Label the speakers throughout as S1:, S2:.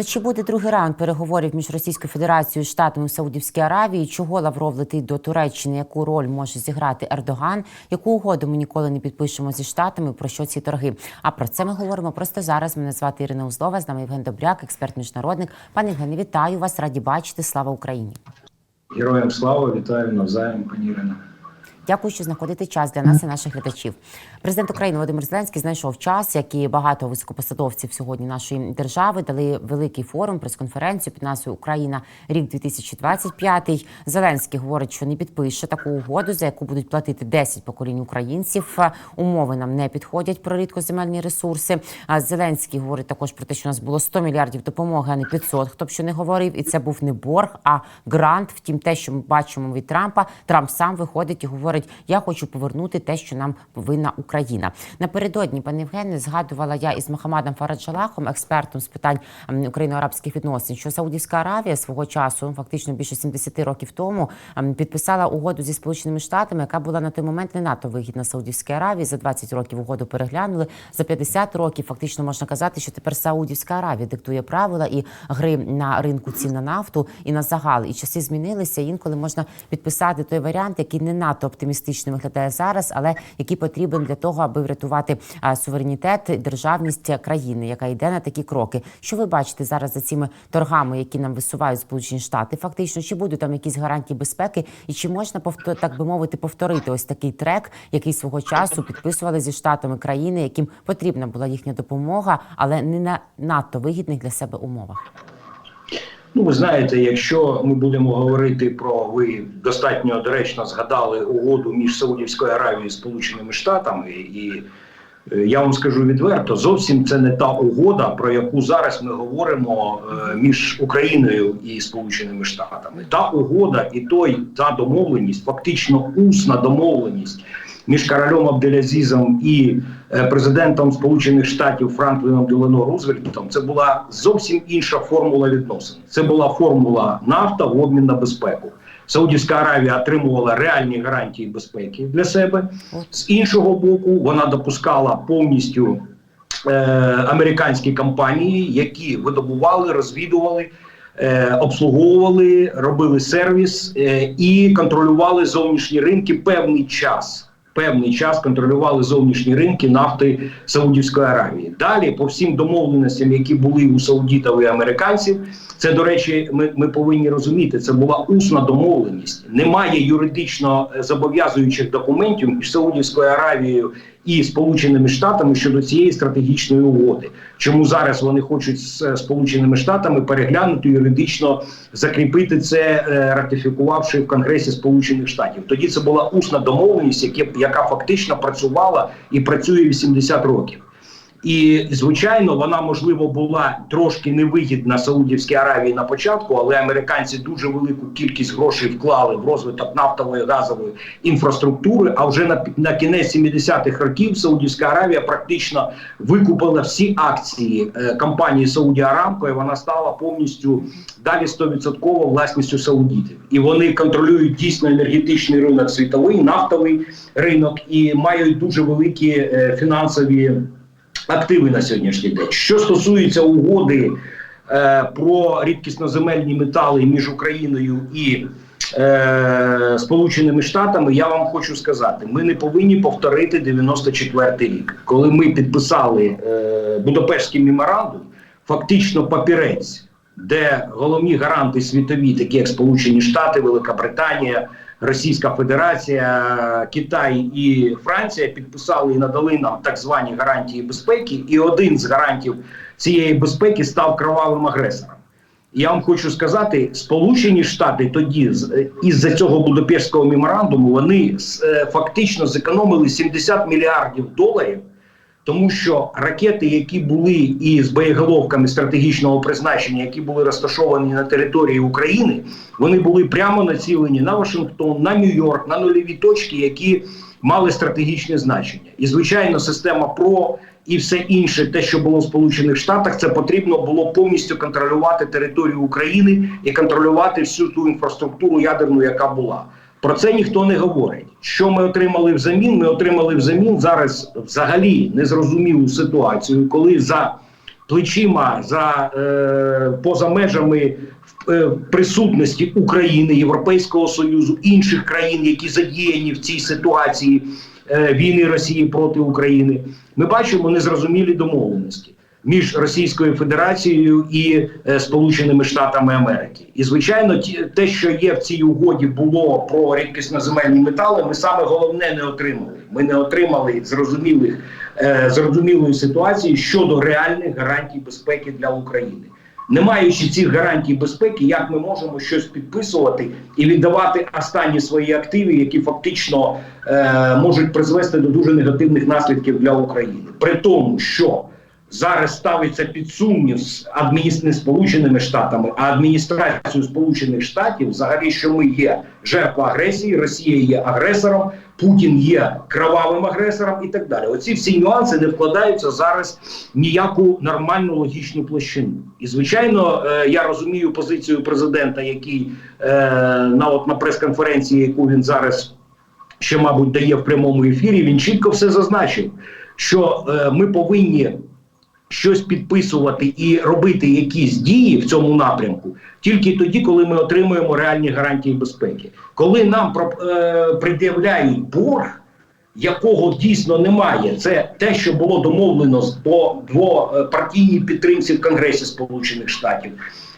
S1: То чи буде другий раунд переговорів між Російською Федерацією Штатами Саудівській Аравії? Чого Лавров летить до Туреччини? Яку роль може зіграти Ердоган? Яку угоду ми ніколи не підпишемо зі штатами? Про що ці торги? А про це ми говоримо просто зараз. Мене звати Ірина Узлова. З нами Євген Добряк, експерт міжнародник. Пане Євгене, вітаю вас! Раді бачити. Слава Україні!
S2: Героям слава, вітаю навзаєм, пані Ірино.
S1: Дякую, що знаходите час для нас і наших глядачів. Президент України Володимир Зеленський знайшов час, як і багато високопосадовців сьогодні нашої держави дали великий форум, прес-конференцію під назвою Україна рік 2025. Зеленський говорить, що не підпише таку угоду, за яку будуть платити 10 поколінь українців. Умови нам не підходять про рідкоземельні ресурси. Зеленський говорить також про те, що у нас було 100 мільярдів допомоги, а не 500, Хто б що не говорив, і це був не борг, а грант. Втім, те, що ми бачимо від Трампа, Трамп сам виходить і говорить: Я хочу повернути те, що нам повинна Україна. Напередодні, пане Євгене, згадувала я із Мохамадом Фараджалахом, експертом з питань ем, україно-арабських відносин, що Саудівська Аравія свого часу, фактично більше 70 років тому, ем, підписала угоду зі Сполученими Штатами, яка була на той момент не надто вигідна Саудівській Аравії. За 20 років угоду переглянули. За 50 років фактично можна казати, що тепер Саудівська Аравія диктує правила і гри на ринку цін на нафту і на загал. І часи змінилися. Інколи можна підписати той варіант, який не надто оптимістично виглядає зараз, але який потрібен для того, аби врятувати суверенітет, державність країни, яка йде на такі кроки. Що ви бачите зараз за цими торгами, які нам висувають Сполучені Штати? Фактично, чи будуть там якісь гарантії безпеки, і чи можна повто- так би мовити повторити ось такий трек, який свого часу підписували зі штатами країни, яким потрібна була їхня допомога, але не на надто вигідних для себе умовах.
S2: Ну, ви знаєте, якщо ми будемо говорити про ви достатньо доречно згадали угоду між Саудівською Аравією і Сполученими Штатами, і е, я вам скажу відверто, зовсім це не та угода, про яку зараз ми говоримо е, між Україною і Сполученими Штатами. Та угода і той та домовленість, фактично усна домовленість між королем Абделязізом і президентом Сполучених Штатів Франкліном Делано Рузвельтом, це була зовсім інша формула відносин. Це була формула нафта в обмін на безпеку. Саудівська Аравія отримувала реальні гарантії безпеки для себе. З іншого боку, вона допускала повністю е, американські компанії, які видобували, розвідували. е, Обслуговували, робили сервіс е, і контролювали зовнішні ринки певний час. Певний час контролювали зовнішні ринки нафти Саудівської Аравії. Далі, по всім домовленостям, які були у саудітів і американців, це до речі, ми, ми повинні розуміти. Це була усна домовленість. Немає юридично е, зобов'язуючих документів між Саудівською Аравією і Сполученими Штатами щодо цієї стратегічної угоди. Чому зараз вони хочуть з е, Сполученими Штатами переглянути юридично закріпити це, е, ратифікувавши в Конгресі Сполучених Штатів? Тоді це була усна домовленість, яка фактично працювала і працює 80 років. І звичайно, вона можливо була трошки невигідна Саудівській Аравії на початку, але американці дуже велику кількість грошей вклали в розвиток нафтової газової інфраструктури. А вже на, на кінець 70-х років Саудівська Аравія практично викупила всі акції е, компанії Сауді Арамко, і вона стала повністю далі 100% власністю саудітів. І вони контролюють дійсно енергетичний ринок світовий, нафтовий ринок і мають дуже великі е, фінансові активи на сьогоднішній день. Що стосується угоди е, про рідкісноземельні метали між Україною і е, Сполученими Штатами, я вам хочу сказати, ми не повинні повторити 94-й рік, коли ми підписали е, Будапештський меморандум, фактично папірець, де головні гаранти світові, такі як Сполучені Штати, Велика Британія. Російська Федерація, Китай і Франція підписали і надали нам так звані гарантії безпеки, і один з гарантів цієї безпеки став кровавим агресором. Я вам хочу сказати, Сполучені Штати тоді з- із-за цього Будапештського меморандуму вони е, фактично зекономили 70 мільярдів доларів, тому що ракети, які були і з боєголовками стратегічного призначення, які були розташовані на території України, вони були прямо націлені на Вашингтон, на Нью-Йорк, на нульові точки, які мали стратегічне значення. І звичайно, система ПРО і все інше, те, що було в Сполучених Штатах, це потрібно було повністю контролювати територію України і контролювати всю ту інфраструктуру ядерну, яка була. Про це ніхто не говорить. Що ми отримали взамін? Ми отримали взамін зараз взагалі незрозумілу ситуацію, коли за плечима за е, поза межами е, присутності України, Європейського Союзу, інших країн, які задіяні в цій ситуації е, війни Росії проти України, ми бачимо незрозумілі домовленості між Російською Федерацією і е, Сполученими Штатами Америки. І звичайно, ті, те, що є в цій угоді, було про рідкісноземельні метали. Ми саме головне не отримали. Ми не отримали зрозумілих е, зрозумілої ситуації щодо реальних гарантій безпеки для України. Не маючи цих гарантій безпеки, як ми можемо щось підписувати і віддавати останні свої активи, які фактично е, можуть призвести до дуже негативних наслідків для України, при тому, що зараз ставиться під сумнів з адміністр... Сполученими Штатами, а адміністрацією Сполучених Штатів, взагалі, що ми є жертва агресії, Росія є агресором, Путін є кровавим агресором і так далі. Оці всі нюанси не вкладаються зараз ніяку нормальну логічну площину. І звичайно, е, я розумію позицію президента, який е, на от на прес-конференції, яку він зараз ще, мабуть, дає в прямому ефірі, він чітко все зазначив, що е, ми повинні щось підписувати і робити якісь дії в цьому напрямку тільки тоді, коли ми отримуємо реальні гарантії безпеки. Коли нам е, пред'являють борг, якого дійсно немає, це те, що було домовлено по двопартійній підтримці в Конгресі Сполучених Штатів.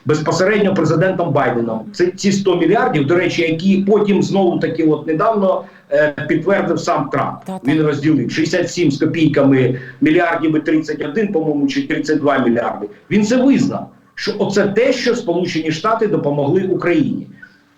S2: Безпосередньо президентом Байденом це ці 100 мільярдів, до речі, які потім знову таки от недавно е, підтвердив сам Трамп. Він розділив 67 з копійками мільярдів і 31, по-моєму, чи 32 мільярди. Він це визнав, що оце те, що Сполучені Штати допомогли Україні.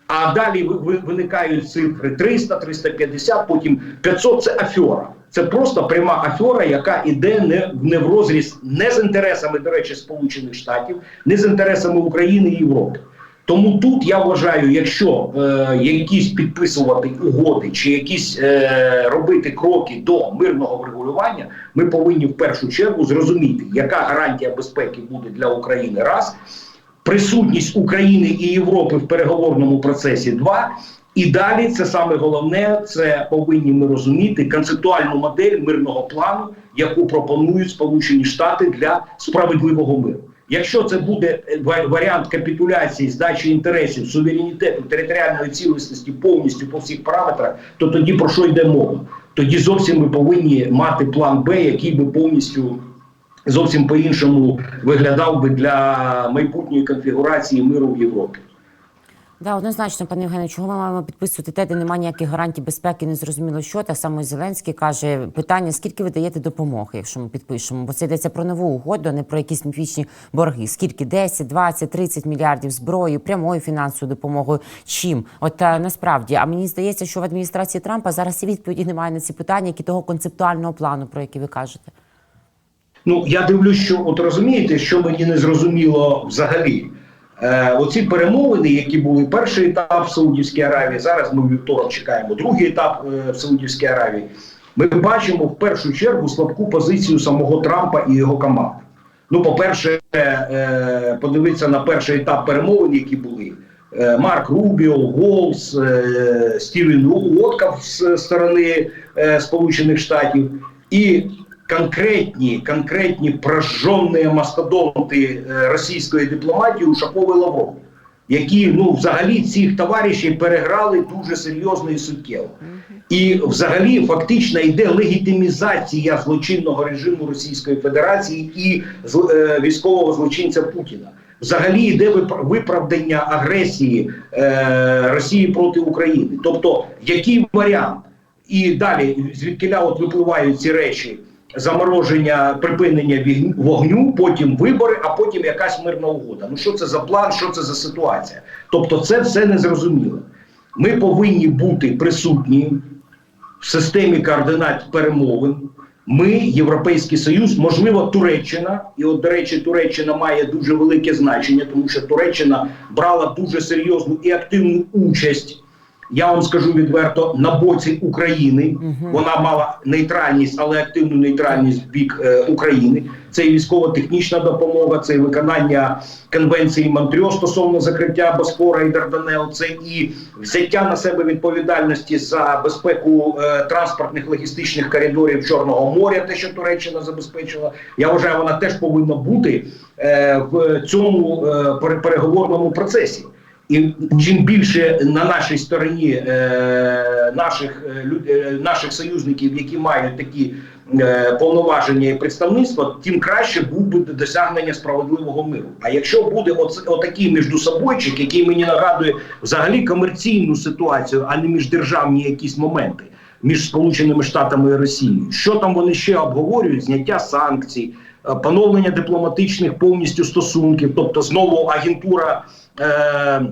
S2: А далі ви- ви- виникають цифри 300, 350, потім 500 – це афера. Це просто пряма афера, яка іде не, в розріз не з інтересами, до речі, Сполучених Штатів, не з інтересами України і Європи. Тому тут я вважаю, якщо е, якісь підписувати угоди чи якісь е, робити кроки до мирного врегулювання, ми повинні в першу чергу зрозуміти, яка гарантія безпеки буде для України раз, присутність України і Європи в переговорному процесі два. І далі це саме головне, це повинні ми розуміти концептуальну модель мирного плану, яку пропонують Сполучені Штати для справедливого миру. Якщо це буде е, варіант капітуляції, здачі інтересів, суверенітету, територіальної цілісності повністю по всіх параметрах, то тоді про що йде мова? Тоді зовсім ми повинні мати план Б, який би повністю зовсім по-іншому виглядав би для майбутньої конфігурації миру в Європі.
S1: Да, однозначно, пане Євгене, чого ми маємо підписувати те, де немає ніяких гарантій безпеки, не зрозуміло що. Так само Зеленський каже, питання, скільки ви даєте допомоги, якщо ми підпишемо, бо це йдеться про нову угоду, а не про якісь міфічні борги. Скільки 10, 20, 30 мільярдів зброї, прямою фінансовою допомогою. Чим? От а, насправді, а мені здається, що в адміністрації Трампа зараз і відповіді немає на ці питання, які того концептуального плану, про який ви кажете.
S2: Ну я дивлюсь, що от розумієте, що мені не зрозуміло взагалі. Е, оці перемовини, які були перший етап в Саудівській Аравії, зараз ми вівторок чекаємо другий етап е, в Саудівській Аравії. Ми бачимо в першу чергу слабку позицію самого Трампа і його команди. Ну, по-перше, е, подивитися на перший етап перемовин, які були. Марк Рубіо, Голс, Стівен Уоткав з сторони Сполучених Штатів і конкретні, конкретні прожжені мастодонти е, російської дипломатії Ушаков і Лавров, які ну взагалі цих товаришів переграли дуже серйозно і суттєво. І взагалі фактично йде легітимізація злочинного режиму Російської Федерації і е, військового злочинця Путіна. Взагалі йде вип- виправдання агресії е, Росії проти України. Тобто, який варіант? І далі звідкиля от випливають ці речі: замороження, припинення вогню, потім вибори, а потім якась мирна угода. Ну що це за план, що це за ситуація? Тобто, це все незрозуміло. Ми повинні бути присутні в системі координат перемовин. Ми, Європейський Союз, можливо, Туреччина, і от, до речі, Туреччина має дуже велике значення, тому що Туреччина брала дуже серйозну і активну участь Я вам скажу відверто на боці України. Вона мала нейтральність, але активну нейтральність в бік е, України. Це і військово-технічна допомога, це і виконання конвенції Монтрьо стосовно закриття Босфора і Дарданел. Це і взяття на себе відповідальності за безпеку е, транспортних логістичних коридорів Чорного моря, те, що Туреччина забезпечила. Я вважаю, вона теж повинна бути е, в цьому е, переговорному процесі. І чим більше на нашій стороні е, наших е, е, наших союзників, які мають такі е, повноваження і представництво, тим краще був би досягнення справедливого миру. А якщо буде оце, отакий міждусобойчик, який мені нагадує взагалі комерційну ситуацію, а не міждержавні якісь моменти між Сполученими Штатами і Росією, що там вони ще обговорюють? Зняття санкцій, е, поновлення дипломатичних повністю стосунків, тобто знову агентура. Е,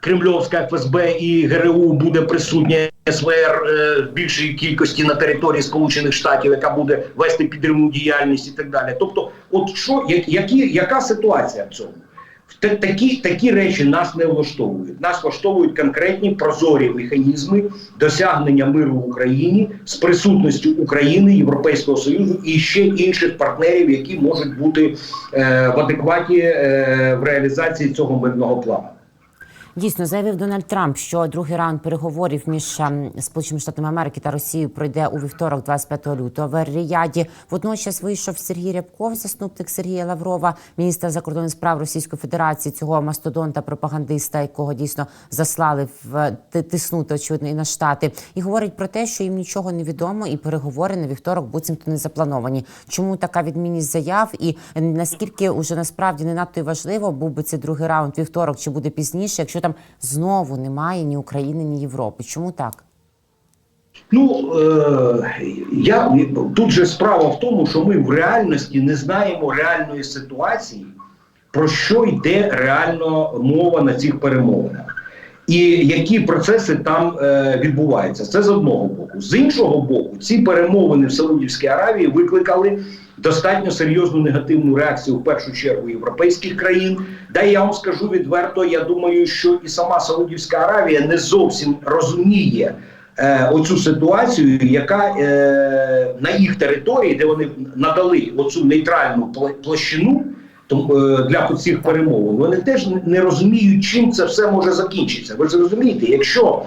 S2: Кремльовська ФСБ і ГРУ буде присутня СВР е, більшій кількості на території Сполучених Штатів, яка буде вести підривну діяльність і так далі. Тобто, от що я- які, яка ситуація в цьому? Та- Такі, такі речі нас не влаштовують. Нас влаштовують конкретні прозорі механізми досягнення миру в Україні з присутністю України, Європейського Союзу і ще інших партнерів, які можуть бути е, в адекваті е, в реалізації цього мирного плану.
S1: Дійсно, заявив Дональд Трамп, що другий раунд переговорів між ем, Сполученими Штатами Америки та Росією пройде у вівторок, 25 лютого в Ріяді. Водночас вийшов Сергій Рябков, заступник Сергія Лаврова, міністр закордонних справ Російської Федерації, цього мастодонта, пропагандиста, якого дійсно заслали в тиснути очевидно і на штати, і говорить про те, що їм нічого не відомо, і переговори на вівторок буцімто не заплановані. Чому така відмінність заяв? І наскільки уже насправді не надто важливо був би цей другий раунд вівторок, чи буде пізніше, якщо там знову немає ні України, ні Європи? Чому так?
S2: Ну е, я тут же справа в тому, що ми в реальності не знаємо реальної ситуації, про що йде реально мова на цих перемовинах, і які процеси там е, відбуваються. Це з одного боку. З іншого боку, ці перемовини в Саудівській Аравії викликали достатньо серйозну негативну реакцію в першу чергу європейських країн. Да я вам скажу відверто, я думаю, що і сама Саудівська Аравія не зовсім розуміє е, оцю ситуацію, яка е, на їх території, де вони надали оцю нейтральну площину е, для цих перемовин, вони теж не розуміють, чим це все може закінчитися. Ви ж розумієте, якщо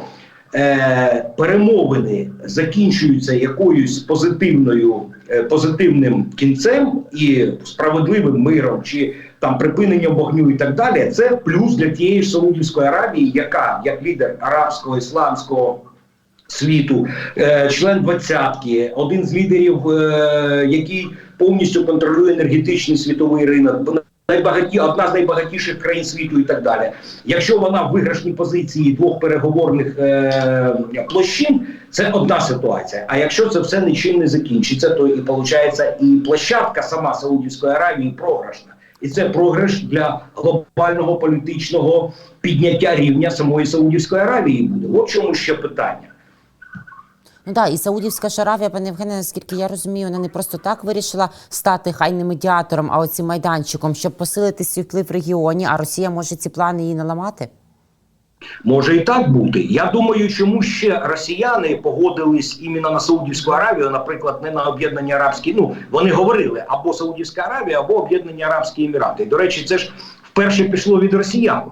S2: е, перемовини закінчуються якоюсь позитивною е, позитивним кінцем і справедливим миром, чи там припиненням вогню і так далі, це плюс для тієї ж Саудівської Аравії, яка як лідер арабського ісламського світу, е, член двадцятки, один з лідерів, е, який повністю контролює енергетичний світовий ринок. Найбагаті, одна з найбагатіших країн світу і так далі. Якщо вона в виграшній позиції двох переговорних е, площин, це одна ситуація. А якщо це все нічим не закінчиться, то і виходить і площадка сама Саудівської Аравії програшна. І це програш для глобального політичного підняття рівня самої Саудівської Аравії буде. От чому ще питання.
S1: Ну так, і Саудівська ж Аравія, пане Євгене, наскільки я розумію, вона не просто так вирішила стати хай не медіатором, а оцим майданчиком, щоб посилити свій вплив в регіоні. А Росія може ці плани її наламати?
S2: Може і так бути. Я думаю, чому ще росіяни погодились іменно на Саудівську Аравію, наприклад, не на Об'єднані Арабські. Ну вони говорили або Саудівська Аравія, або Об'єднані Арабські Емірати. До речі, це ж вперше пішло від росіян.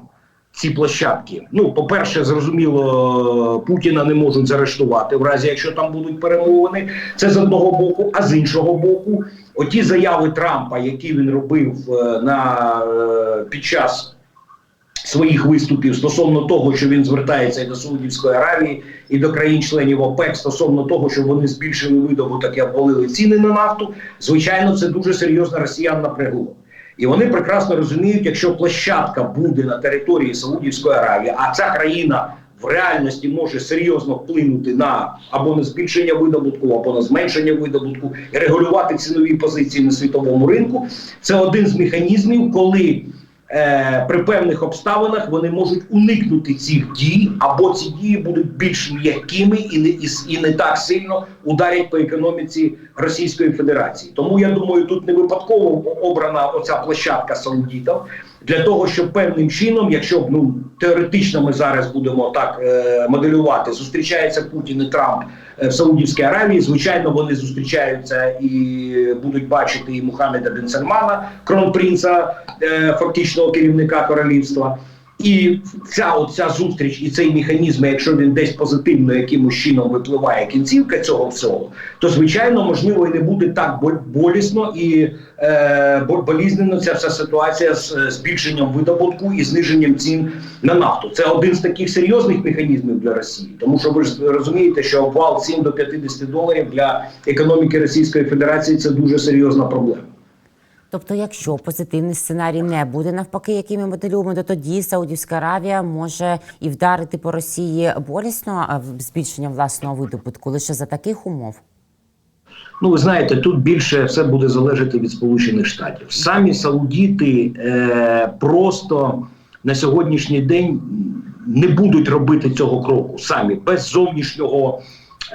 S2: Ці площадки. Ну, по-перше, зрозуміло, Путіна не можуть заарештувати, в разі якщо там будуть перемовини. Це з одного боку, а з іншого боку, оті заяви Трампа, які він робив е, на е, під час своїх виступів стосовно того, що він звертається і до Саудівської Аравії, і до країн-членів ОПЕК стосовно того, що вони збільшили видобуток і обвалили ціни на нафту, звичайно, це дуже серйозно росіян напрягло. І вони прекрасно розуміють, якщо площадка буде на території Саудівської Аравії, а ця країна в реальності може серйозно вплинути на або на збільшення видобутку, або на зменшення видобутку і регулювати цінові позиції на світовому ринку. Це один з механізмів, коли е, при певних обставинах вони можуть уникнути цих дій, або ці дії будуть більш м'якими і не і, і не так сильно ударять по економіці Російської Федерації. Тому я думаю, тут не випадково обрана оця площадка саудітів. Для того, щоб певним чином, якщо ну теоретично ми зараз будемо так е, моделювати, зустрічається Путін і Трамп е, в Саудівській Аравії. Звичайно, вони зустрічаються і будуть бачити і Мухаммеда бен Сальмана, кронпринца, е, фактичного керівника королівства. І ця оця зустріч і цей механізм, якщо він десь позитивно якимось чином випливає кінцівка цього всього, то звичайно можливо і не буде так болісно і болізненно ця вся ситуація з е, збільшенням видобутку і зниженням цін на нафту. Це один з таких серйозних механізмів для Росії, тому що ви ж розумієте, що обвал цін до 50 доларів для економіки Російської Федерації це дуже серйозна проблема.
S1: Тобто, якщо позитивний сценарій не буде навпаки, який ми моделюємо, то тоді Саудівська Аравія може і вдарити по Росії болісно збільшенням власного видобутку лише за таких умов.
S2: Ну, ви знаєте, тут більше все буде залежати від Сполучених Штатів. Самі саудіти е, просто на сьогоднішній день не будуть робити цього кроку самі без зовнішнього.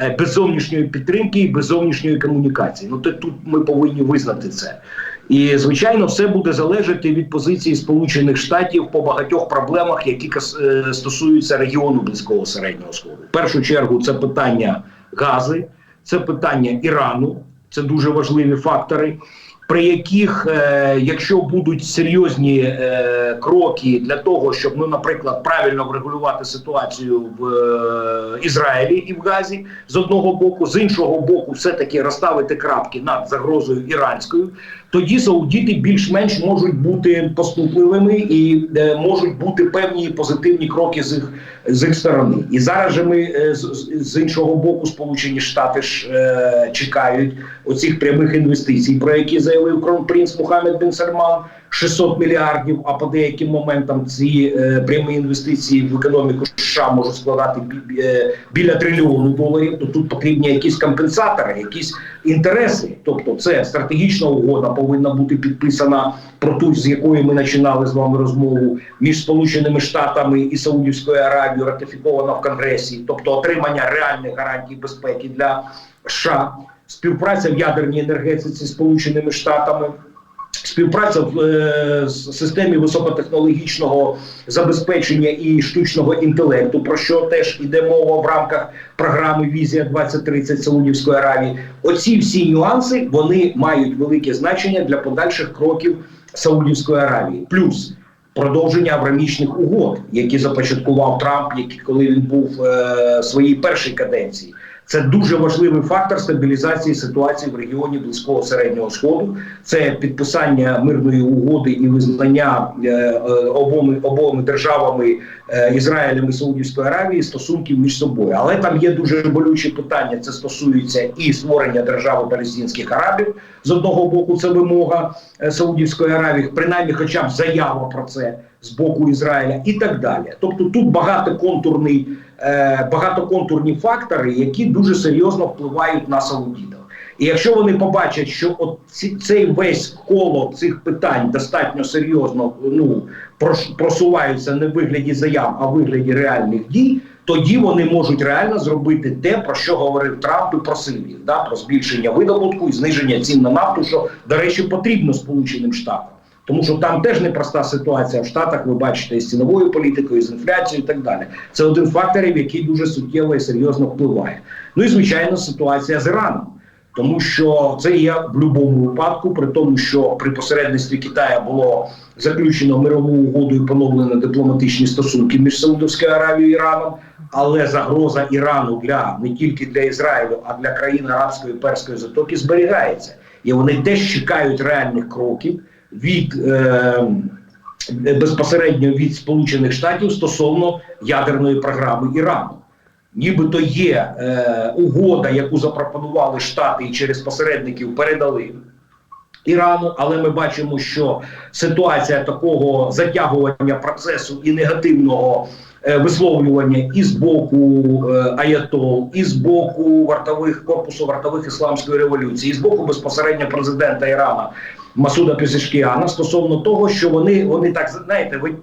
S2: е, Без зовнішньої підтримки і без зовнішньої комунікації. Ну то тут ми повинні визнати це. І звичайно, все буде залежати від позиції Сполучених Штатів по багатьох проблемах, які е, стосуються регіону близького середнього сходу. В першу чергу це питання гази, це питання Ірану, це дуже важливі фактори, при яких, е, якщо будуть серйозні е, кроки для того, щоб, ну, наприклад, правильно врегулювати ситуацію в е, Ізраїлі і в Газі з одного боку, з іншого боку, все-таки розставити крапки над загрозою іранською, тоді саудіти більш-менш можуть бути поступливими і можуть бути певні позитивні кроки з їх з їх сторони. І зараз же ми з, іншого боку, Сполучені Штати ж чекають оцих прямих інвестицій, про які заявив кронпринц Мухаммед бен Сальман. 600 мільярдів, а по деяким моментам ці е, прямі інвестиції в економіку США можуть складати бі- е, біля трильйону доларів. То тут потрібні якісь компенсатори, якісь інтереси. Тобто, це стратегічна угода повинна бути підписана про ту, з якої ми починали з вами розмову між Сполученими Штатами і Саудівською Аравією, ратифікована в Конгресі, тобто отримання реальних гарантій безпеки для США, співпраця в ядерній енергетиці Сполученими Штатами. Співпраця в е, системі високотехнологічного забезпечення і штучного інтелекту, про що теж іде мова в рамках програми Візія 2030 Саудівської Аравії. Оці всі нюанси вони мають велике значення для подальших кроків Саудівської Аравії. Плюс продовження аврамічних угод, які започаткував Трамп, які коли він був е, в своїй першій каденції. Це дуже важливий фактор стабілізації ситуації в регіоні близького середнього сходу. Це підписання мирної угоди і визнання е, е, обоми обоми державами е, Ізраїлем і Саудівської Аравії стосунків між собою. Але там є дуже болючі питання. Це стосується і створення держави палестинських арабів з одного боку. Це вимога е, Саудівської Аравії, принаймні, хоча б заява про це з боку Ізраїля, і так далі. Тобто тут багатоконтурний, е, багатоконтурні фактори, які дуже серйозно впливають на саудітів. І якщо вони побачать, що от ці, цей весь коло цих питань достатньо серйозно ну просуваються не в вигляді заяв, а в вигляді реальних дій, тоді вони можуть реально зробити те, про що говорив Трамп і просив їх, да, про збільшення видобутку і зниження цін на нафту, що, до речі, потрібно Сполученим Штатам. Тому що там теж непроста ситуація в Штатах, ви бачите, із ціновою політикою, з інфляцією і так далі. Це один з факторів, який дуже суттєво і серйозно впливає. Ну і звичайно, ситуація з Іраном. Тому що це є в будь-якому випадку, при тому, що при посередництві Китаю було заключено мирову угоду і поновлено дипломатичні стосунки між Саудовською Аравією і Іраном. Але загроза Ірану для не тільки для Ізраїлю, а для країн арабської перської затоки зберігається, і вони теж чекають реальних кроків від е, безпосередньо від Сполучених Штатів стосовно ядерної програми Ірану. Нібито є е, угода, яку запропонували Штати і через посередників передали Ірану, але ми бачимо, що ситуація такого затягування процесу і негативного е, висловлювання і з боку е, Аятол, і з боку вартових корпусу вартових ісламської революції, і з боку безпосередньо президента Ірана Масуда Пезешкіана стосовно того, що вони вони так знаєте, ви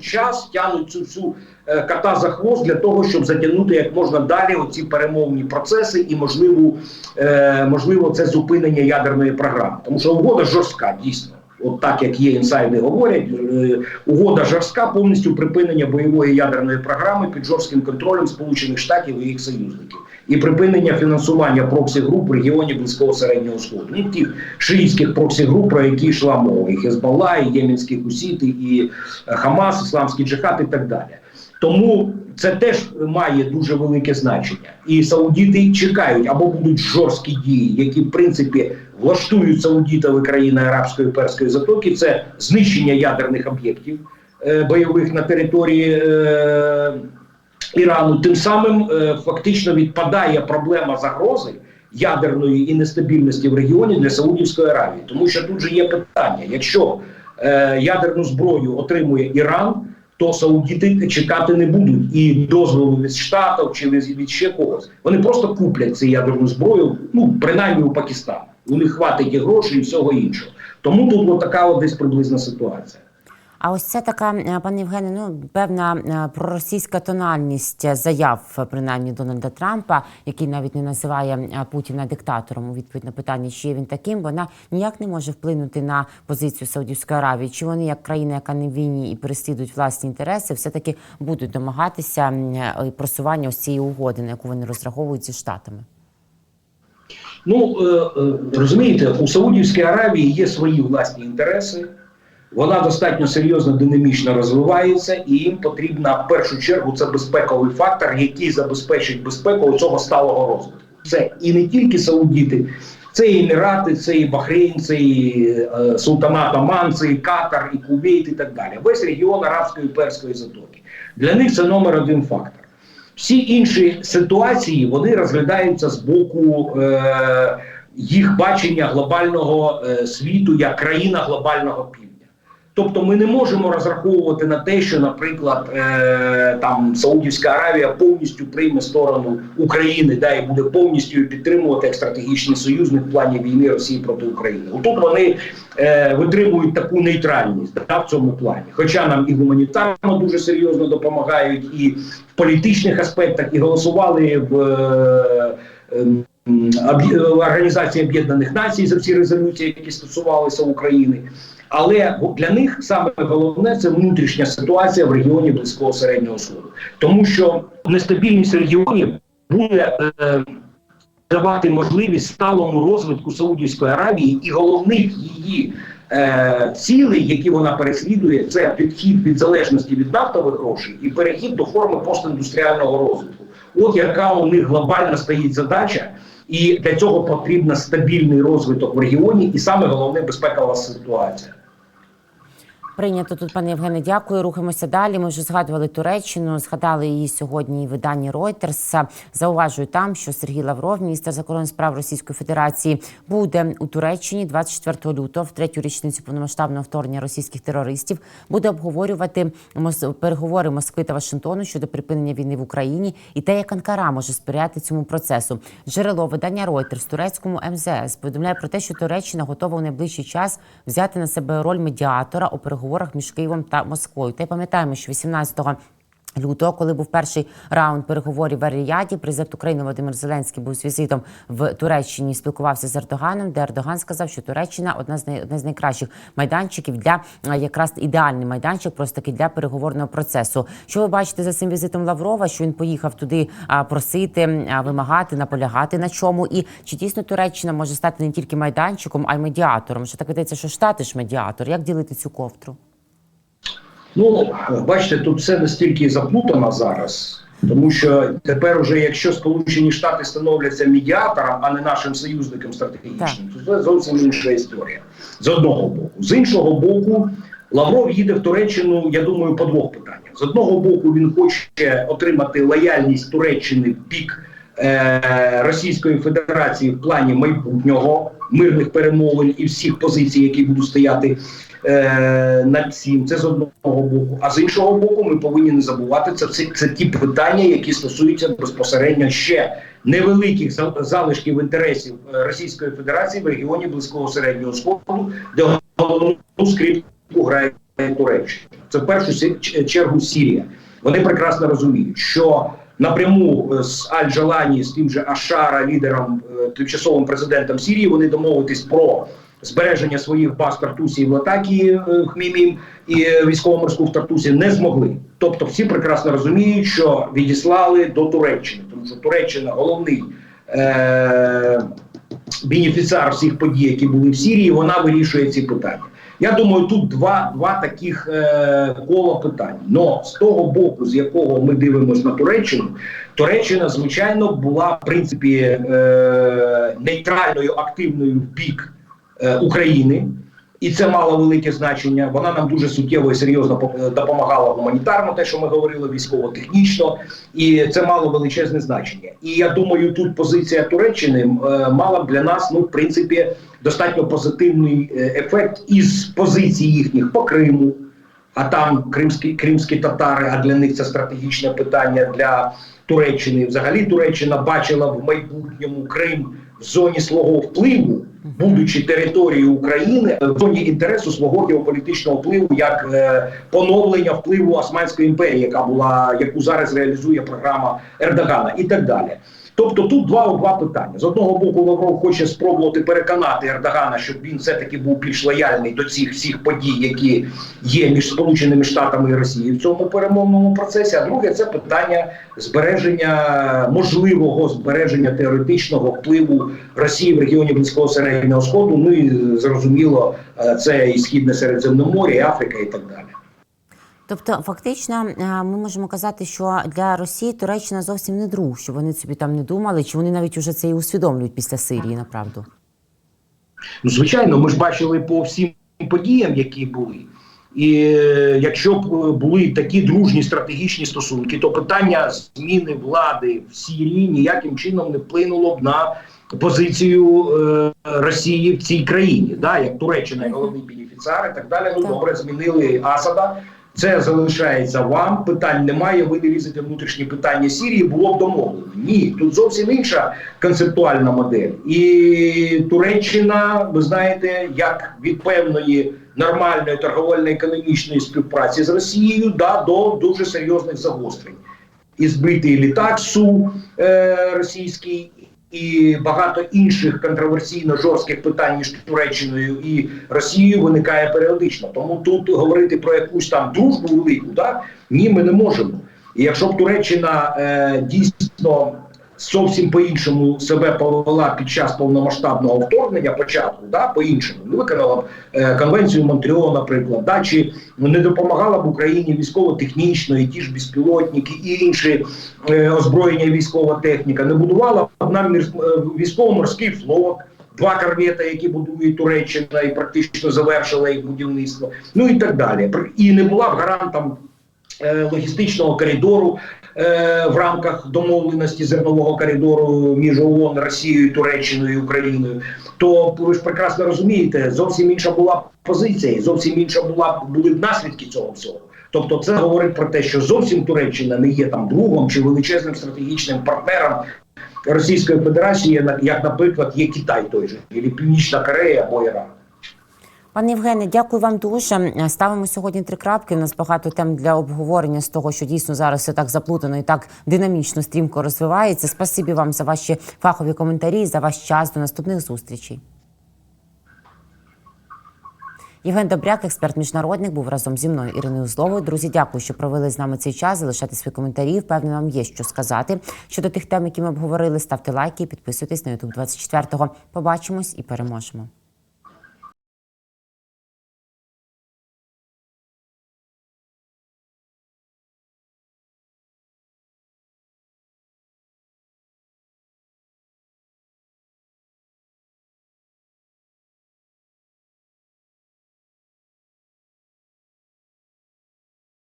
S2: час, тянуть цю всю е, кота за хвост для того, щоб затягнути як можна далі оці перемовні процеси і можливо, е, можливо, це зупинення ядерної програми, тому що угода жорстка дійсно. от так як є інсайди говорять, е, угода жорстка, повністю припинення бойової ядерної програми під жорстким контролем Сполучених Штатів і їх союзників, і припинення фінансування проксі груп в регіоні близького середнього сходу. Ну тих шиїтських проксі груп, про які йшла мова, і Хезбалла, і Ємінські Хусіти, і е, Хамас, Ісламський джихад і так далі. Тому це теж має дуже велике значення. І саудіти чекають або будуть жорсткі дії, які в принципі влаштують саудітами країни арабської перської затоки. Це знищення ядерних об'єктів е, бойових на території е, Ірану. Тим самим е, фактично відпадає проблема загрози ядерної і нестабільності в регіоні для Саудівської Аравії, тому що тут же є питання: якщо е, ядерну зброю отримує Іран то саудіти чекати не будуть і дозволу від штатів чи від ще когось. Вони просто куплять цю ядерну зброю, ну принаймні у Пакистан. У них хватить і грошей, і всього іншого. Тому тут от така от десь приблизна ситуація.
S1: А ось це така, е, пане Євгене, ну певна е, проросійська тональність заяв, принаймні Дональда Трампа, який навіть не називає е, Путіна диктатором у відповідь на питання, чи є він таким, вона ніяк не може вплинути на позицію Саудівської Аравії. Чи вони, як країна, яка не в війні і переслідують власні інтереси, все таки будуть домагатися просування ось цієї угоди, на яку вони розраховують зі штатами?
S2: Ну розумієте, у Саудівській Аравії є свої власні інтереси. Вона достатньо серйозно динамічно розвивається, і їм потрібна в першу чергу це безпековий фактор, який забезпечить безпеку цього сталого розвитку. Це і не тільки саудіти, це і Емірати, це і Бахрейн, це і е, Султанат Оман, це і Катар, і Кувейт, і так далі. Весь регіон арабської і перської затоки. Для них це номер один фактор. Всі інші ситуації вони розглядаються з боку е, їх бачення глобального е, світу як країна глобального півдня. Тобто ми не можемо розраховувати на те, що, наприклад, е, там Саудівська Аравія повністю прийме сторону України, да, і буде повністю підтримувати як стратегічний союзник в плані війни Росії проти України. Тут вони е, витримують таку нейтральність да, в цьому плані. Хоча нам і гуманітарно дуже серйозно допомагають, і в політичних аспектах, і голосували в. Е, Об'є- Організації Об'єднаних Націй за всі резолюції, які стосувалися України. Але для них саме головне це внутрішня ситуація в регіоні близького середнього сходу, тому що нестабільність регіонів буде е, давати можливість сталому розвитку Саудівської Аравії і головних її е, цілей, які вона переслідує, це підхід від залежності від нафтових грошей і перехід до форми постіндустріального розвитку. От яка у них глобальна стоїть задача. І для цього потрібен стабільний розвиток в регіоні, і саме головне безпекова ситуація.
S1: Прийнято тут, пане Євгене, дякую. Рухаємося далі. Ми вже згадували Туреччину, згадали її сьогодні і в виданні Reuters. Зауважую там, що Сергій Лавров, міністр закордонних справ Російської Федерації, буде у Туреччині 24 лютого, в третю річницю повномасштабного вторгнення російських терористів. Буде обговорювати переговори Москви та Вашингтону щодо припинення війни в Україні і те, як Анкара може сприяти цьому процесу. Джерело видання Reuters турецькому МЗС повідомляє про те, що Туреччина готова у найближчий час взяти на себе роль медіатора у переговорах між Києвом та Москвою. Та й пам'ятаємо, що 18 Лютого, коли був перший раунд переговорів в Аріяді, президент України Володимир Зеленський був з візитом в Туреччині, спілкувався з Ердоганом, де Ердоган сказав, що Туреччина одна з одна з найкращих майданчиків для якраз ідеальний майданчик, просто таки для переговорного процесу. Що ви бачите за цим візитом Лаврова? Що він поїхав туди просити, вимагати, наполягати на чому? І чи дійсно Туреччина може стати не тільки майданчиком, а й медіатором? Що так видається, що штати ж медіатор? Як ділити цю ковтру?
S2: Ну, бачите, тут все настільки заплутано зараз, тому що тепер, уже якщо Сполучені Штати становляться медіатором, а не нашим союзником стратегічним, то це зовсім інша історія. З одного боку, з іншого боку, Лавров їде в Туреччину, я думаю, по двох питаннях. З одного боку, він хоче отримати лояльність Туреччини в бік е, Російської Федерації в плані майбутнього мирних перемовин і всіх позицій, які будуть стояти е, над цим. Це з одного боку. А з іншого боку, ми повинні не забувати це, це, це ті питання, які стосуються безпосередньо ще невеликих зал- залишків інтересів е, Російської Федерації в регіоні близького середнього сходу, де головну скрипку грає Туреччина. Це в першу чергу Сірія. Вони прекрасно розуміють, що напряму е, з Аль-Джалані, з тим же Ашара, лідером е, тимчасовим президентом Сірії, вони домовитись про збереження своїх баз Тартусі в Латакії е, Хмімім і е, військово-морську в Тартусі не змогли. Тобто всі прекрасно розуміють, що відіслали до Туреччини, тому що Туреччина головний е- бенефіціар всіх подій, які були в Сирії, вона вирішує ці питання. Я думаю, тут два, два таких е, кола питань. Но з того боку, з якого ми дивимося на Туреччину, Туреччина, звичайно, була в принципі е, нейтральною, активною в бік України. І це мало велике значення. Вона нам дуже суттєво і серйозно по- допомагала гуманітарно, те, що ми говорили, військово-технічно, і це мало величезне значення. І я думаю, тут позиція Туреччини е, мала б для нас, ну, в принципі, достатньо позитивний е, ефект із позицій їхніх по Криму. А там кримські кримські татари, а для них це стратегічне питання для Туреччини. Взагалі Туреччина бачила в майбутньому Крим в зоні свого впливу, будучи територією України, в зоні інтересу свого геополітичного впливу, як е, поновлення впливу Османської імперії, яка була яку зараз реалізує програма Ердогана, і так далі. Тобто тут два два питання. З одного боку, Лавров хоче спробувати переконати Ердогана, щоб він все-таки був більш лояльний до цих всіх подій, які є між Сполученими Штатами і Росією в цьому перемовному процесі. А друге це питання збереження можливого збереження теоретичного впливу Росії в регіоні Близького середнього сходу. Ну і зрозуміло, е, це і східне Середземномор'я, і Африка, і так далі.
S1: Тобто, фактично, е, ми можемо казати, що для Росії Туреччина зовсім не друг, що вони собі там не думали, чи вони навіть уже це і усвідомлюють після Сирії, направду.
S2: Ну, звичайно, ми ж бачили по всім подіям, які були. І е, якщо б е, були такі дружні стратегічні стосунки, то питання зміни влади в Сирії ніяким чином не вплинуло б на позицію е, Росії в цій країні. Да? Як Туреччина, головний бенефіціар і так далі. Ну добре, змінили Асада. Це залишається вам. Питань немає. Ви не лізете внутрішні питання Сирії. Було б домовлено. Ні, тут зовсім інша концептуальна модель. І Туреччина, ви знаєте, як від певної нормальної торговельно-економічної співпраці з Росією да, до дуже серйозних загострень. І збитий літак Су е, російський, і багато інших контроверсійно жорстких питань між Туреччиною і Росією виникає періодично. Тому тут говорити про якусь там дружбу велику, да, ні, ми не можемо. І якщо б Туреччина е, дійсно зовсім по-іншому себе повела під час повномасштабного вторгнення, початку, да, по-іншому, не виконала б е, конвенцію Монтріо, наприклад, да, чи не допомагала б Україні військово-технічно, і ті ж безпілотники, і інші е, озброєння військова техніка, не будувала б нам мір- е, військово-морський флот. Два корвети, які будує Туреччина і практично завершила їх будівництво, ну і так далі. І не була б гарантом логістичного коридору е, в рамках домовленості зернового коридору між ООН, Росією, Туреччиною і Україною, то ви ж прекрасно розумієте, зовсім інша була позиція, зовсім інша була були б наслідки цього всього. Тобто, це говорить про те, що зовсім Туреччина не є там другом чи величезним стратегічним партнером Російської Федерації, як, наприклад, є Китай той же, або Північна Корея або Іран.
S1: Пане Євгене, дякую вам дуже. Ставимо сьогодні три крапки. У нас багато тем для обговорення з того, що дійсно зараз все так заплутано і так динамічно, стрімко розвивається. Спасибі вам за ваші фахові коментарі, за ваш час. До наступних зустрічей. Євген Добряк, експерт міжнародник, був разом зі мною Іриною Зловою. Друзі, дякую, що провели з нами цей час. Залишайте свої коментарі. Впевнена, вам є що сказати. Щодо тих тем, які ми обговорили, ставте лайки, підписуйтесь на YouTube 24-го. Побачимось і переможемо.